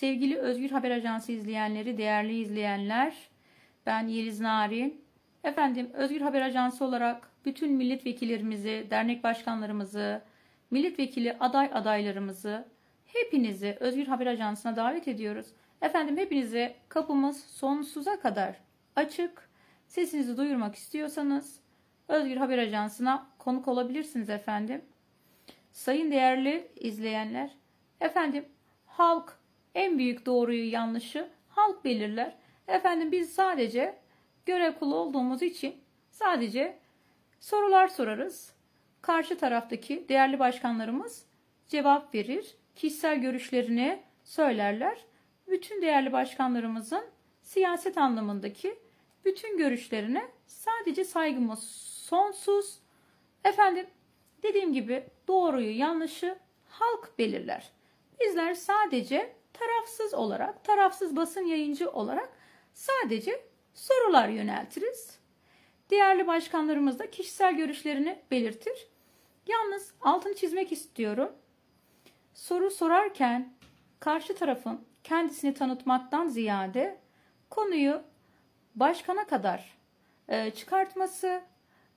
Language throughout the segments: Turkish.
Sevgili Özgür Haber Ajansı izleyenleri, değerli izleyenler, ben Yeliz Narin. Efendim Özgür Haber Ajansı olarak bütün milletvekillerimizi, dernek başkanlarımızı, milletvekili aday adaylarımızı hepinizi Özgür Haber Ajansı'na davet ediyoruz. Efendim hepinize kapımız sonsuza kadar açık. Sesinizi duyurmak istiyorsanız Özgür Haber Ajansı'na konuk olabilirsiniz efendim. Sayın değerli izleyenler, efendim halk en büyük doğruyu yanlışı halk belirler. Efendim biz sadece görev kulu olduğumuz için sadece sorular sorarız. Karşı taraftaki değerli başkanlarımız cevap verir. Kişisel görüşlerini söylerler. Bütün değerli başkanlarımızın siyaset anlamındaki bütün görüşlerine sadece saygımız sonsuz. Efendim dediğim gibi doğruyu yanlışı halk belirler. Bizler sadece tarafsız olarak, tarafsız basın yayıncı olarak sadece sorular yöneltiriz. Değerli başkanlarımız da kişisel görüşlerini belirtir. Yalnız altını çizmek istiyorum. Soru sorarken karşı tarafın kendisini tanıtmaktan ziyade konuyu başkana kadar e, çıkartması,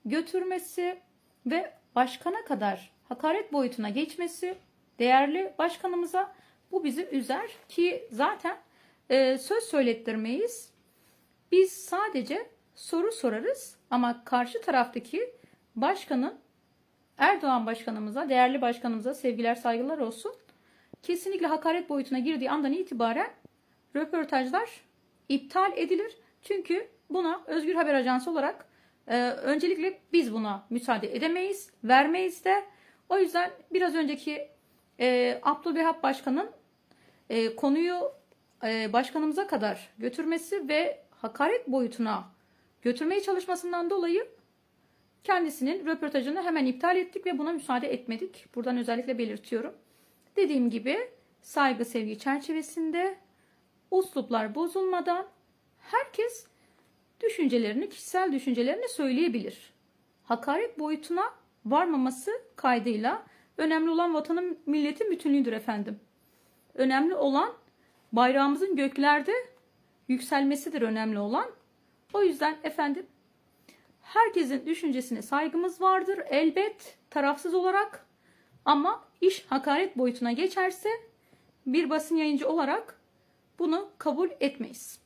götürmesi ve başkana kadar hakaret boyutuna geçmesi değerli başkanımıza bu bizi üzer ki zaten e, söz söylettirmeyiz. Biz sadece soru sorarız ama karşı taraftaki başkanın Erdoğan başkanımıza, değerli başkanımıza sevgiler saygılar olsun. Kesinlikle hakaret boyutuna girdiği andan itibaren röportajlar iptal edilir. Çünkü buna Özgür Haber Ajansı olarak e, öncelikle biz buna müsaade edemeyiz, vermeyiz de. O yüzden biraz önceki e, Abdülvehap Başkan'ın e, konuyu e, başkanımıza kadar götürmesi ve hakaret boyutuna götürmeye çalışmasından dolayı kendisinin röportajını hemen iptal ettik ve buna müsaade etmedik. Buradan özellikle belirtiyorum. Dediğim gibi saygı sevgi çerçevesinde usluplar bozulmadan herkes düşüncelerini, kişisel düşüncelerini söyleyebilir. Hakaret boyutuna varmaması kaydıyla önemli olan vatanın milletin bütünlüğüdür efendim. Önemli olan bayrağımızın göklerde yükselmesidir önemli olan. O yüzden efendim herkesin düşüncesine saygımız vardır elbet tarafsız olarak ama iş hakaret boyutuna geçerse bir basın yayıncı olarak bunu kabul etmeyiz.